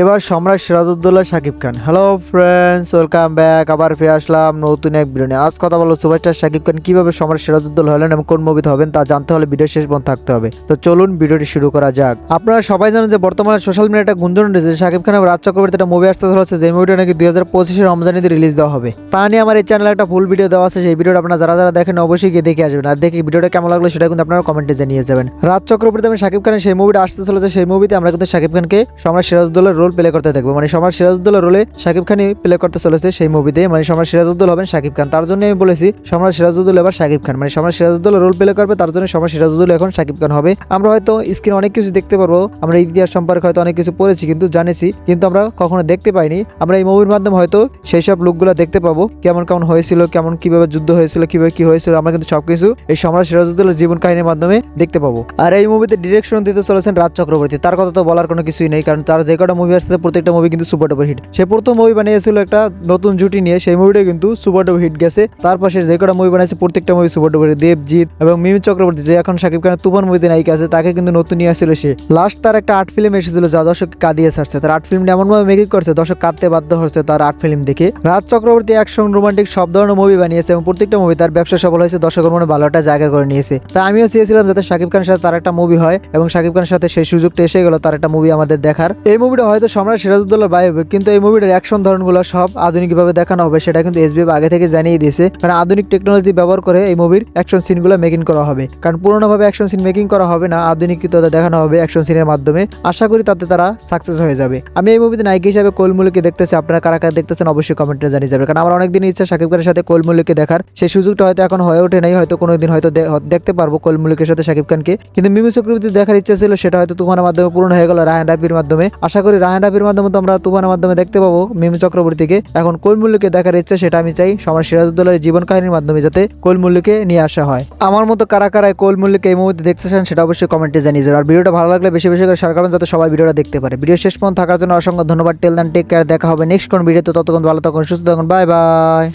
এবার সম্রাট Sirajuddaula Shakib Khan. Hello friends welcome back আবার ফিরে আসলাম নতুন এক নিয়ে। আজ কথা বলো সুপারস্টার শাকিব খান কীভাবে সম্রাট সিরাজউদ্দৌলা হলেন এবং কোন মুভিতে হবেন তা জানতে হলে ভিডিও শেষ পর্যন্ত থাকতে হবে। তো চলুন ভিডিওটি শুরু করা যাক। আপনারা সবাই জানেন যে বর্তমানে সোশ্যাল মিডিয়া একটা গুঞ্জন রয়েছে শাকিব খান রাজ চক্রবর্তী একটা মুভি আসতে চলেছে, যে মুভিটা নাকি দুই হাজার পঁচিশে রমজানিতে রিলিজ দেওয়া হবে। তা নিয়ে আমার এই চ্যানেলে একটা ফুল ভিডিও দেওয়া আছে, সেই ভিডিওটা আপনারা যারা যারা দেখেন অবশ্যই গিয়ে দেখে আসবেন। আর দেখি ভিডিওটা কেমন লাগল সেটা কিন্তু আপনারা কমেন্টে জানিয়ে যাবেন। রাজ চক্রবর্তী এবং শাকিব খানের সেই মুভিটা আসতে চলেছে, সেই মুভিতে আমরা কিন্তু শাকিব খানকে সম্রাট সিরাজউদ্দৌলার রোল প্লে করতে দেখব। মানে সম্রাট সিরাজউদ্দৌলার রোলে শাকিব খানই প্লে করতে চলেছে সেই মুভিতে মানে সম্রাট সিরাজউদ্দৌলা হবেন শাকিব খান। তার জন্য আমি বলেছি সম্রাট সিরাজউদ্দৌলা এবার শাকিব খান। মানে সম্রাট সিরাজউদ্দৌলা রোল প্লে করবে, তার জন্য সম্রাট সিরাজউদ্দৌলা এখন শাকিব খান হবে। আমরা হয়তো স্ক্রিনে অনেক কিছু দেখতে পারব। আমরা ইতিহাস সম্পর্কে হয়তো অনেক কিছু পড়েছি, কিন্তু জানেছি। কিন্তু আমরা কখনো দেখতে পাইনি। আমরা এই মুভির মাধ্যমে হয়তো সেই সব লুকগুলো দেখতে পাবো। কেমন কেমন হয়েছিল, কেমন কীভাবে যুদ্ধ হয়েছিল, কীভাবে কি হয়েছিল, আমরা কিন্তু সবকিছু এই সম্রাট সিরাজউদ্দৌলার জীবন কাহিনীর মাধ্যমে দেখতে পাবো। আর এই মুভিতে ডিরেকশন দিতে চলেছেন রাজ চক্রবর্তী। তার কথা তো বলার কোনো কিছুই নেই, কারণ তার যে কটা মুভি আসছে, প্রত্যেকটা মুভি কিন্তু সুপার ডুপার হিট সে প্রথম মুভি বানিয়েছিল একটা নতুন জুটি নিয়ে, সেই মুভিটা কিন্তু সুপার ডুপার হিট গেছে। তারপর সে যে কটা মুভি বানিয়েছে, প্রত্যেকটা মুভি সুপার ডুপার দেবজিৎ এবং মিমি চক্রবর্তী, যে এখন শাকিব খানের তুফান মুভিতে নায়িকা আছে, তাকে কিন্তু নতুন নিয়ে আসছিল সে। লাস্ট তার একটা আর্ট ফিল্ম এসেছিল যা দর্শক কাঁদিয়ে ছাড়ছে। তার আর্ট ফিল্মটা এমনভাবে মেকিং করছে, দর্শক কাঁদতে বাধ্য হচ্ছে তার আর্ট ফিল্ম দেখে। রাজ চক্রবর্তী অ্যাকশন রোমান্টিক সব ধরনের মুভি বানিয়েছে এবং প্রত্যেকটা মুভি তার ব্যবসা সফল হয়েছে, দর্শকের মনে ভালো একটা জায়গা করে নিয়েছে। তাই আমিও চেয়েছিলাম যাতে শাকিব খানের সাথে তার একটা মুভি হয় এবং শাকিব খানের সাথে সেই সুযোগটা এসে গেল, তার একটা মুভি আমাদের দেখার। এই মুভিটা হয়তো সম্রাট সিরাজউদ্দৌলার বায়োপিক কিন্তু এই মুভিটার অ্যাকশন ধরনগুলো সব আধুনিকভাবে দেখানো হবে, সেটা কিন্তু এসবিএফ আগে থেকে জানিয়ে দিয়েছে। কারণ আধুনিক টেকনোলজি ব্যবহার করে এই মুভির অ্যাকশন সিনগুলো মেকিং করা হবে। কারণ পুরোনোভাবে অ্যাকশন সিন মেকিং করা হবে না আধুনিকতা দেখানো হবে অ্যাকশন সিনের মাধ্যমে। আশা করি তাতে তারা সাকসেস হয়ে যাবে। আমি এই মুভিতে নায়িকা হিসাবে কোলমুলিকে দেখতেছি, আপনারা কারা কারা দেখতেছেন অবশ্যই কমেন্টে জানিয়ে যাবে কারণ আমার অনেকদিন ইচ্ছা শাকিব খানের সাথে কোলমুলিকে দেখার। সেই সুযোগটা হয়তো এখন হয়ে ওঠে নাই, হয়তো কোনোদিন হয়তো দেখতে পারব কোলমুলিকের সাথে শাকিব খানকে। কিন্তু মিমি চক্রবর্তী দেখার ইচ্ছা ছিল, সেটা হয়তো তুফানের মাধ্যমে পূরণ হয়ে গেল, রায়ন রাফির মাধ্যমে। আশা করি রায়ন রাফির মাধ্যমে তো আমরা তুফানের মাধ্যমে দেখতে পাবো মিমি চক্রবর্তীকে। এখন কোলমুল্লুকে দেখার ইচ্ছে সেটা আমি চাই সমাজ সিরাজউদ্দৌলার জীবন কাহিনীর মাধ্যমে যাতে কোলমুল্লুকে নিয়ে আসা হয়। আমার মতো কারা কারায় কোলমুল্লুকে এই মুহূর্তে দেখতে চান সেটা অবশ্যই কমেন্টে জানিয়ে আর ভিডিওটা ভালো লাগলে বেশি বেশি করে শেয়ার করবেন যাতে সবাই ভিডিওটা দেখতে পারে। ভিডিও শেষ পর্যন্ত থাকার জন্য অসংখ্য ধন্যবাদ। টেল দেন টেক কেয়ার দেখা হবে নেক্সট কোন ভিডিওতে ততক্ষণ ভালো থাকুন, সুস্থ থাকুন। Bye bye